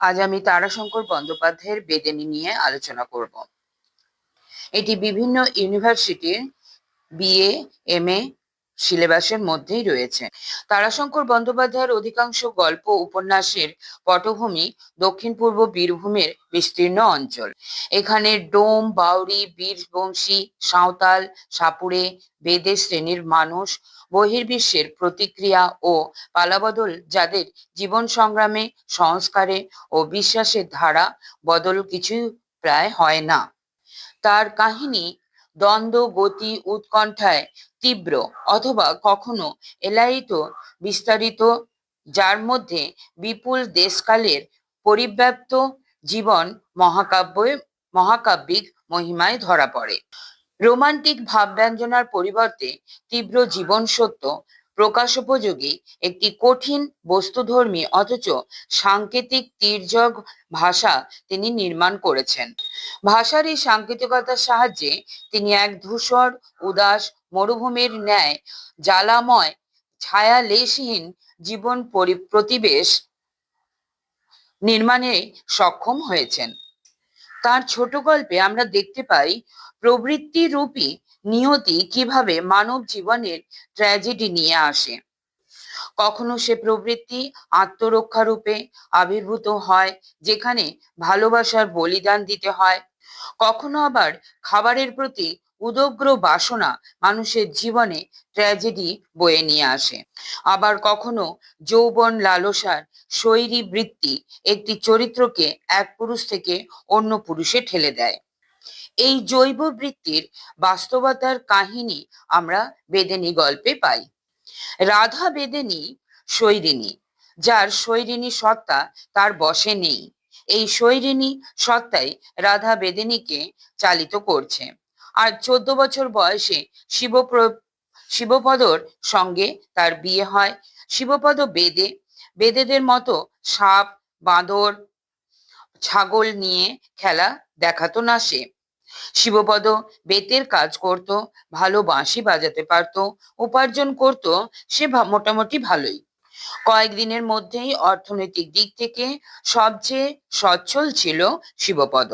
আজ আমি তারাশঙ্কর বন্দ্যোপাধ্যায়ের বেদেনি নিয়ে আলোচনা করব। এটি বিভিন্ন ইউনিভার্সিটির বিএ এম এ সিলেবাসের মধ্যেই রয়েছে। তারাশঙ্কর বন্দ্যোপাধ্যায়ের অধিকাংশ গল্প উপন্যাসের পটভূমি দক্ষিণ পূর্ব বীরভূমের বিস্তীর্ণ অঞ্চল। এখানে ডোম বাউরি বীরবংশী, সাঁওতাল, সাপুড়ে বেদের শ্রেণির মানুষ, বহির্বিশ্বের প্রতিক্রিয়া ও পালাবদল যাদের জীবন সংগ্রামে, সংস্কারে ও বিশ্বাসের ধারা বদল কিছু প্রায় হয় না। তার কাহিনী দ্বন্দ্ব, গতি, উৎকণ্ঠায় তীব্র অথবা কখনো এলায়িত বিস্তারিত, যার মধ্যে বিপুল দেশকালের পরিব্যাপ্ত জীবন মহাকাব্য, মহাকাব্যিক মহিমায় ধরা পড়ে। রোমান্টিক ভাব ব্যঞ্জনার পরিবর্তে তীব্র জীবন সত্য প্রকাশোপযোগী একটি কঠিন বস্তুধর্মী অথচ সাংকেতিক তীর্যক ভাষা তিনি নির্মাণ করেছেন। ভাষার এই সাংকেতিকতার সাহায্যে তিনি এক ধূসর, উদাস, মরুভূমির ন্যায়, জ্বালাময় ছায়া লেশহীন জীবন পরি- প্রতিবেশ নির্মাণে সক্ষম হয়েছেন। তার ছোট গল্পে আমরা দেখতে পাই প্রবৃত্তি রূপী নিয়তি কীভাবে মানব জীবনের ট্র্যাজেডি নিয়ে আসে? কখনো সে প্রবৃত্তি আত্মরক্ষা রূপে আবির্ভূত হয়, যেখানে ভালোবাসার বলিদান দিতে হয়? কখনো আবার খাবারের প্রতি উদগ্র বাসনা মানুষের জীবনে ট্র্যাজেডি বয়ে নিয়ে আসে? আবার কখনো যৌবন লালসার শৈরী বৃত্তি একটি চরিত্রকে এক পুরুষ থেকে অন্য পুরুষে ঠেলে দেয়? এই জৈব বৃত্তির বাস্তবতার কাহিনী আমরা বেদেনী গল্পে পাই। রাধা বেদেনী শৈরিনী যার শৈরিনী সত্তা তার বশে নেই। এই শৈরিনী সত্তাই রাধা বেদেনীকে চালিত করছে। আর চোদ্দ বছর বয়সে শিবপ্র, শিবপদর সঙ্গে তার বিয়ে হয়। শিবপদ বেদে, বেদেদের মতো সাপ, বাঁদর, ছাগল নিয়ে খেলা দেখাতো না সে। শিবপদ বেতের কাজ করত, ভালো বাঁশি বাজাতে পারত, উপার্জন করত, সে মোটামুটি ভালোই। কয়েকদিনের মধ্যেই অর্থনৈতিক দিক থেকে সবচেয়ে সচ্ছল ছিল শিবপদ।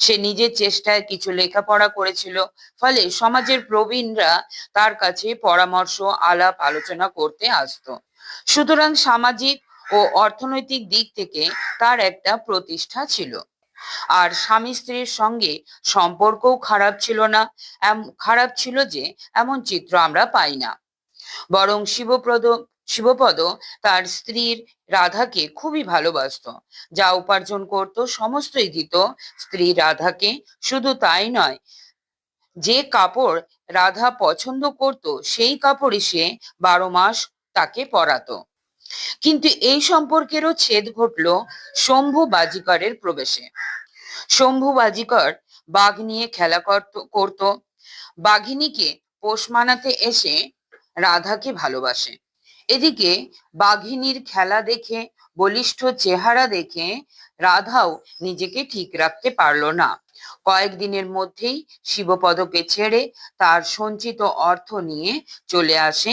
সে নিজের চেষ্টায় কিছু লেখাপড়া করেছিল, ফলে সমাজের প্রবীণরা তার কাছে পরামর্শ, আলাপ, আলোচনা করতে আসতো। সুতরাং সামাজিক ও অর্থনৈতিক দিক থেকে তার একটা প্রতিষ্ঠা ছিল। আর স্বামী স্ত্রীর সঙ্গে সম্পর্কও খারাপ ছিল না। খারাপ ছিল যে এমন চিত্র আমরা পাই না। বরং শিবপ্রদ, শিবপদ তার স্ত্রীর রাধাকে খুবই ভালোবাসতো। যা উপার্জন করত, সমস্তই দিত স্ত্রী রাধাকে। শুধু তাই নয়, যে কাপড় রাধা পছন্দ করত, সেই কাপড়ই সে বারো মাস তাকে পরাতো। কিন্তু এই সম্পর্কেরও ছেদ ঘটল শম্ভু বাজিকরের প্রবেশে। শম্ভু বাজিকর বাঘ নিয়ে খেলা করত করত। বাঘিনীকে পোষ মানাতে এসে রাধাকে ভালোবাসে। এদিকে বাঘিনীর খেলা দেখে, বলিষ্ঠ চেহারা দেখে রাধাও নিজেকে ঠিক রাখতে পারল না। কয়েকদিনের মধ্যেই শিবপদকে ছেড়ে তার সঞ্চিত অর্থ নিয়ে চলে আসে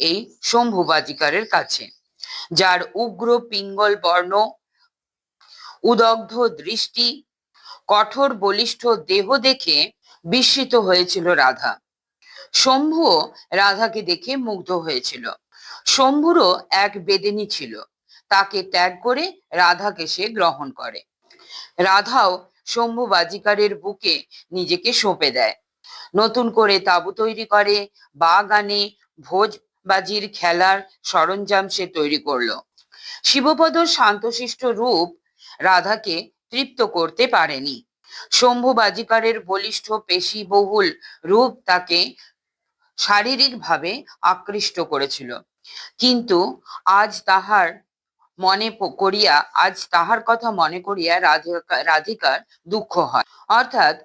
এই শম্ভু বাজিকারের কাছে। যার উগ্র পিঙ্গল বর্ণ, উদগ্ধ দৃষ্টি, কঠোর বলিষ্ঠ দেহ দেখে বিস্মিত হয়েছিল রাধা। শম্ভুও রাধাকে দেখে মুগ্ধ হয়েছিল। শম্ভুরও এক বেদিনী ছিল, তাকে ত্যাগ করে রাধাকে সে গ্রহণ করে। রাধাও শম্ভু বাজিকারের বুকে নিজেকে সঁপে দেয়। নতুন করে তাঁবু তৈরি করে বাগ আনে ভোজ বাজির খেলার সরঞ্জাম সে তৈরি করল। শিবপদর শান্তশিষ্ট রূপ রাধাকে তৃপ্ত করতে পারেনি। শম্ভু বাজিকারের বলিষ্ঠ পেশিবহুল রূপ তাকে শারীরিকভাবে আকৃষ্ট করেছিল। কিন্তু আজ তাহার মনে করিয়া, আজ তাহার কথা মনে করিয়া রাধিকা, রাধিকার দুঃখ হয়। অর্থাৎ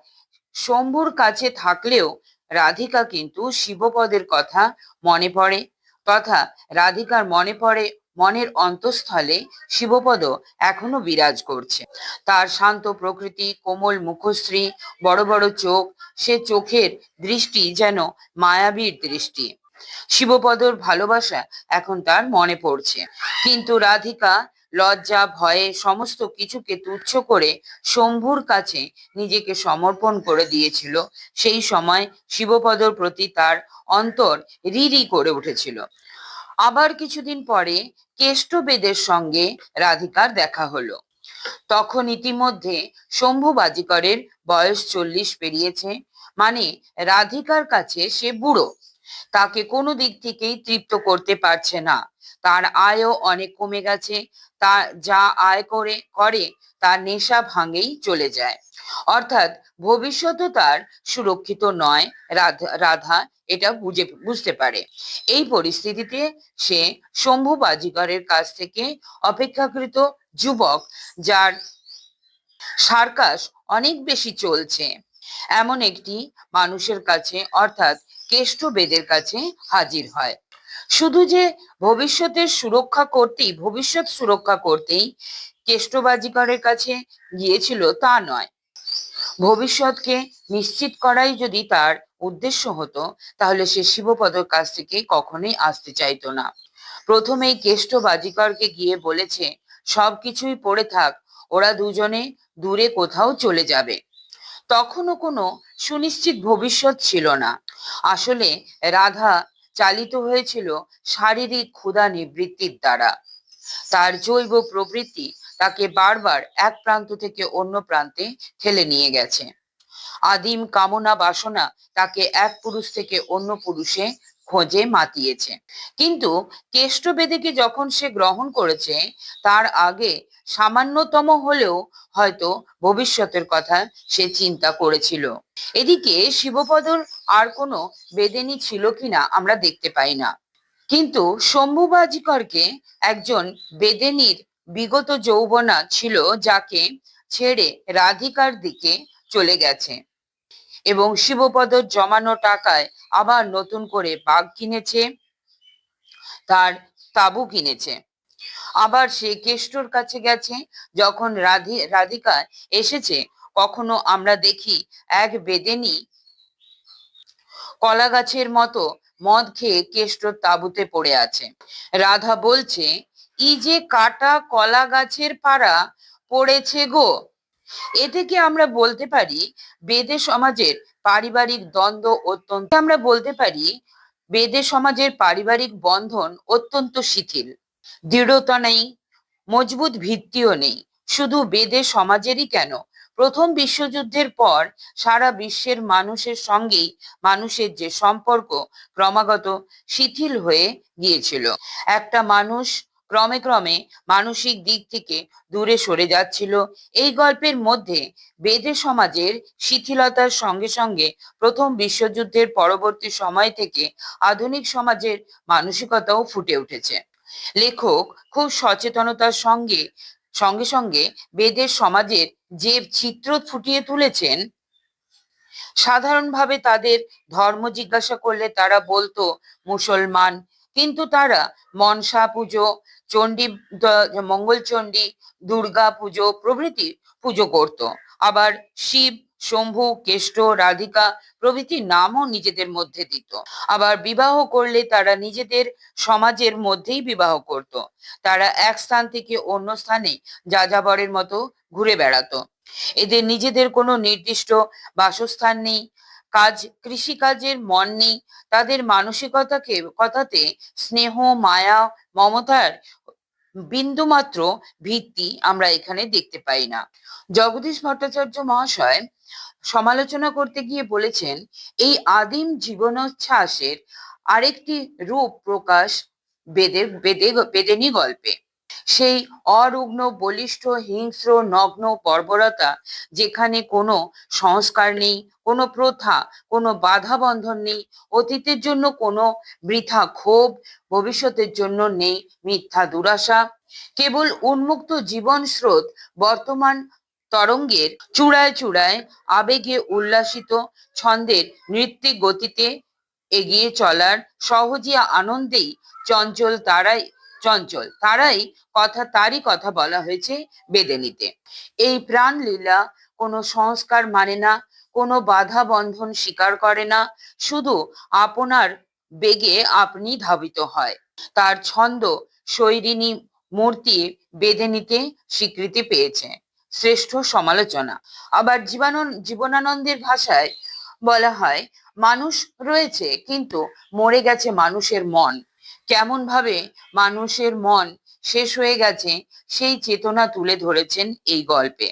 শম্ভুর কাছে থাকলেও রাধিকা কিন্তু শিবপদের কথা মনে পড়ে তথা রাধিকার মনে পড়ে, মনের অন্তঃস্থলে শিবপদ এখনও বিরাজ করছে। তার শান্ত প্রকৃতি, কোমল মুখশ্রী, বড় বড় চোখ, সে চোখের দৃষ্টি যেন মায়াবীর দৃষ্টি। শিবপদর ভালোবাসা এখন তার মনে পড়ছে। কিন্তু রাধিকা লজ্জা, ভয়ে সমস্ত কিছুকে তুচ্ছ করে শম্ভুর কাছে নিজেকে সমর্পণ করে দিয়েছিল। সেই সময় শিবপদর প্রতি তার অন্তর রিরি করে উঠেছিল। আবার কিছুদিন পরে কেষ্টবেদের সঙ্গে রাধিকার দেখা হলো। তখন ইতিমধ্যে শম্ভু বাজিকরের বয়স চল্লিশ পেরিয়েছে মানে রাধিকার কাছে সে বুড়ো। তাকে কোনো দিক থেকেই তৃপ্ত করতে পারছে না। তার আয়ও অনেক কমে গেছে। তা যা আয় করে করে তার নেশা ভাঙেই চলে যায়। অর্থাৎ ভবিষ্যৎও তার সুরক্ষিত নয় রাধা এটা বুঝে, বুঝতে পারে। এই পরিস্থিতিতে সে শম্ভু বাজিকরের কাছ থেকে অপেক্ষাকৃত যুবক, যার সার্কাস অনেক বেশি চলছে। এমন একটি মানুষের কাছে, অর্থাৎ কেষ্ট বেদের কাছে হাজির হয়। শুধু যে ভবিষ্যতের সুরক্ষা করতেই, ভবিষ্যৎ সুরক্ষা করতেই কেষ্টবাজিকরের কাছে গিয়েছিল তা নয়। ভবিষ্যৎকে নিশ্চিত করাই যদি তার উদ্দেশ্য হতো, তাহলে সে শিবপদর কাছ থেকে কখনোই আসতে চাইতো না। প্রথমেই কেষ্ট বাজিকরকে গিয়ে বলেছে, সবকিছুই পড়ে থাক, ওরা দুজনে দূরে কোথাও চলে যাবে। তখনও কোনো সুনিশ্চিত ভবিষ্যৎ ছিল না। আসলে রাধা চালিত হয়েছিল শারীরিক ক্ষুধা নিবৃত্তির দ্বারা। তার জৈব প্রবৃত্তি তাকে বারবার এক প্রান্ত থেকে অন্য প্রান্তে ঠেলে নিয়ে গেছে। আদিম কামনা বাসনা তাকে এক পুরুষ থেকে অন্য পুরুষে খোঁজে মাতিয়েছে কিন্তু কেষ্টবেদীকে যখন সে গ্রহণ করেছে, তার আগে সামান্যতম হলেও হয়তো ভবিষ্যতের কথা সে চিন্তা করেছিল। এদিকে শিবপদর আর কোনো বেদেনী ছিল কিনা আমরা দেখতে পাই না। কিন্তু শম্ভুবাজিকরকে একজন বেদেনীর বিগত যৌবনা ছিল যাকে ছেড়ে রাধিকার দিকে চলে গেছে। এবং শিবপদর জমানো টাকায় আবার নতুন করে বাঘ কিনেছে, তার তাবু কিনেছে। আবার সে কেষ্টর কাছে গেছে, যখন রাধি, রাধিকা এসেছে, কখনো আমরা দেখি এক বেদেনি কলা গাছের মতো মদ খেয়ে কেষ্টর তাবুতে পড়ে আছে। রাধা বলছে ই যে কাটা কলা গাছের পাড়া পড়েছে গো এ থেকে আমরা বলতে পারি বেদে সমাজের পারিবারিক দ্বন্দ্ব অত্যন্ত আমরা বলতে পারি বেদে সমাজের পারিবারিক বন্ধন অত্যন্ত শিথিল। দৃঢ়তা নেই, মজবুত ভিত্তিও নেই। শুধু বেদে সমাজেরই কেন? প্রথম বিশ্বযুদ্ধের পর সারা বিশ্বের মানুষের সঙ্গেই মানুষের যে সম্পর্ক ক্রমাগত শিথিল হয়ে গিয়েছিল। একটা মানুষ ক্রমে ক্রমে মানসিক দিক থেকে দূরে সরে যাচ্ছিল। এই গল্পের মধ্যে বেদে সমাজের শিথিলতার সঙ্গে সঙ্গে প্রথম বিশ্বযুদ্ধের পরবর্তী সময় থেকে আধুনিক সমাজের মানসিকতাও ফুটে উঠেছে। লেখক খুব সচেতনতার সঙ্গে সঙ্গে সঙ্গে বেদের সমাজের যে চিত্র ফুটিয়ে তুলেছেন, সাধারণভাবে তাদের ধর্ম জিজ্ঞাসা করলে তারা বলতো, মুসলমান। কিন্তু তারা মনসা পুজো চণ্ডী মঙ্গলচণ্ডী দুর্গা পুজো প্রভৃতি পুজো করত। আবার শিব, শম্ভু, কেষ্ট, রাধিকা প্রভৃতি নামও নিজেদের মধ্যে দিত। আবার বিবাহ করলে তারা নিজেদের সমাজের মধ্যেই বিবাহ করত। তারা এক স্থান থেকে অন্য স্থানে যাযাবরের মতো ঘুরে বেড়াতো। এদের নিজেদের কোনো নির্দিষ্ট বাসস্থান নেই, কাজ, কৃষিকাজের মন নেই, তাদের মানসিকতাকে, কথাতে স্নেহ, মায়া, মমতার বিন্দুমাত্র ভিত্তি আমরা এখানে দেখতে পাই না। জগদীশ ভট্টাচার্য মহাশয় সমালোচনা করতে গিয়ে বলেছেন, এই আদিম জীবনোচ্ছ্বাসের আরেকটি রূপ প্রকাশ বেদে বেদে, বেদেনি গল্পে। সেই অরুগ্ন, বলিষ্ঠ, হিংস্র, নগ্ন বর্বরতা যেখানে কোনো সংস্কার নেই, কোনো প্রথা, কোনো বাধা বন্ধন নেই, অতীতের জন্য কোনো বৃথা ক্ষোভ, ভবিষ্যতের জন্য নেই মিথ্যা দুরাশা। কেবল উন্মুক্ত জীবন স্রোত বর্তমান তরঙ্গের চূড়ায় চূড়ায় আবেগে উল্লাসিত ছন্দের নৃত্যে গতিতে এগিয়ে চলার সহজিয়া আনন্দেই চঞ্চল তারাই চঞ্চল। তারাই কথা, তারই কথা বলা হয়েছে বেদেনিতে। এই প্রাণ লীলা কোনো সংস্কার মানে না, কোনো বাধা বন্ধন স্বীকার করে না, শুধু আপনার বেগে আপনি ধাবিত হয়। তার ছন্দ শৈরিনী মূর্তি বেঁধে নিতে স্বীকৃতি পেয়েছে। শ্রেষ্ঠ সমালোচনা। আবার জীবানন্দ জীবনানন্দের ভাষায় বলা হয়, মানুষ রয়েছে, কিন্তু মরে গেছে মানুষের মন। কেমন ভাবে মানুষের মন শেষ হয়ে গেছে সেই চেতনা তুলে ধরেছেন এই গল্পে।